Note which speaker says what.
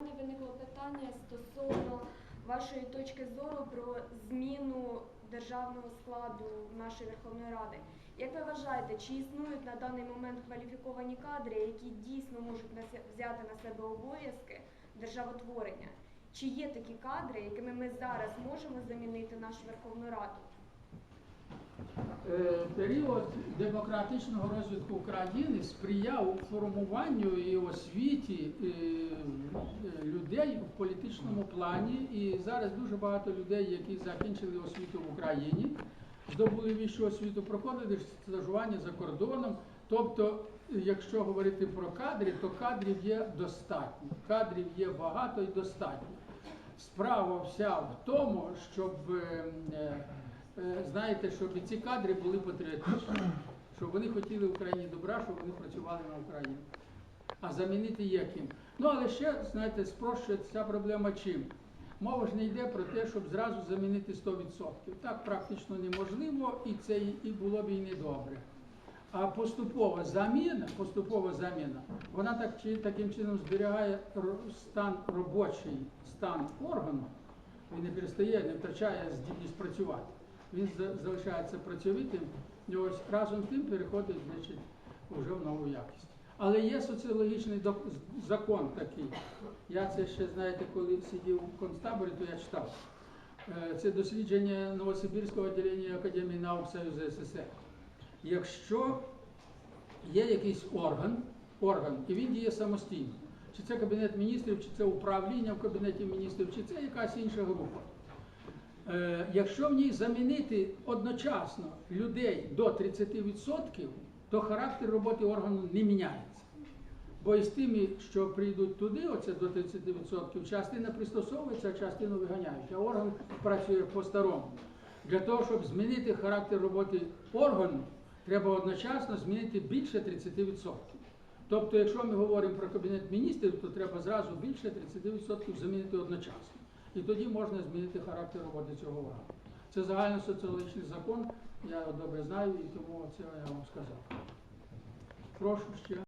Speaker 1: мене виникло питання стосовно вашої точки зору про зміну державного складу нашої Верховної Ради. Як ви вважаєте, чи існують на даний момент кваліфіковані кадри, які дійсно можуть взяти на себе обов'язки державотворення? Чи є такі кадри, якими ми зараз можемо замінити нашу Верховну Раду?
Speaker 2: Е, Період демократичного розвитку України сприяв формуванню і освіті е, е, людей в політичному плані. І зараз дуже багато людей, які закінчили освіту в Україні, здобули вищу освіту, проходили стажування за кордоном. Тобто, якщо говорити про кадри, то кадрів є достатньо. Кадрів є багато і достатньо. Справа вся в тому, щоб знаєте, щоб і ці кадри були патріотичні, щоб вони хотіли Україні добра, щоб вони працювали на Україну. А замінити є ким. Ну але ще, знаєте, спрощує ця проблема чим? Мова ж не йде про те, щоб зразу замінити 100%. Так практично неможливо, і це і було б і недобре. А поступова заміна, поступова заміна, вона так чи таким чином зберігає стан робочий стан органу. Він не перестає, не втрачає здібність працювати. Він залишається працьовитим і ось разом з тим переходить, значить, вже в нову якість. Але є соціологічний закон такий. Я це ще, знаєте, коли сидів у концтаборі, то я читав. Е, Це дослідження Новосибірського відділення Академії наук Союзу СССР. Якщо є якийсь орган, орган, і він діє самостійно, чи це Кабінет міністрів, чи це управління в Кабінеті міністрів, чи це якась інша група. Е, якщо в ній замінити одночасно людей до 30%, то характер роботи органу не міняється. Бо із тими, що прийдуть туди, оце до 30%, частина пристосовується, а частину виганяють, а орган працює по-старому. Для того, щоб змінити характер роботи органу, треба одночасно змінити більше 30%. Тобто, якщо ми говоримо про Кабінет міністрів, то треба зразу більше 30% замінити одночасно. І тоді можна змінити характер роботи цього органу. Це загальносоціологічний закон, я його добре знаю, і тому це я вам сказав. Прошу ще.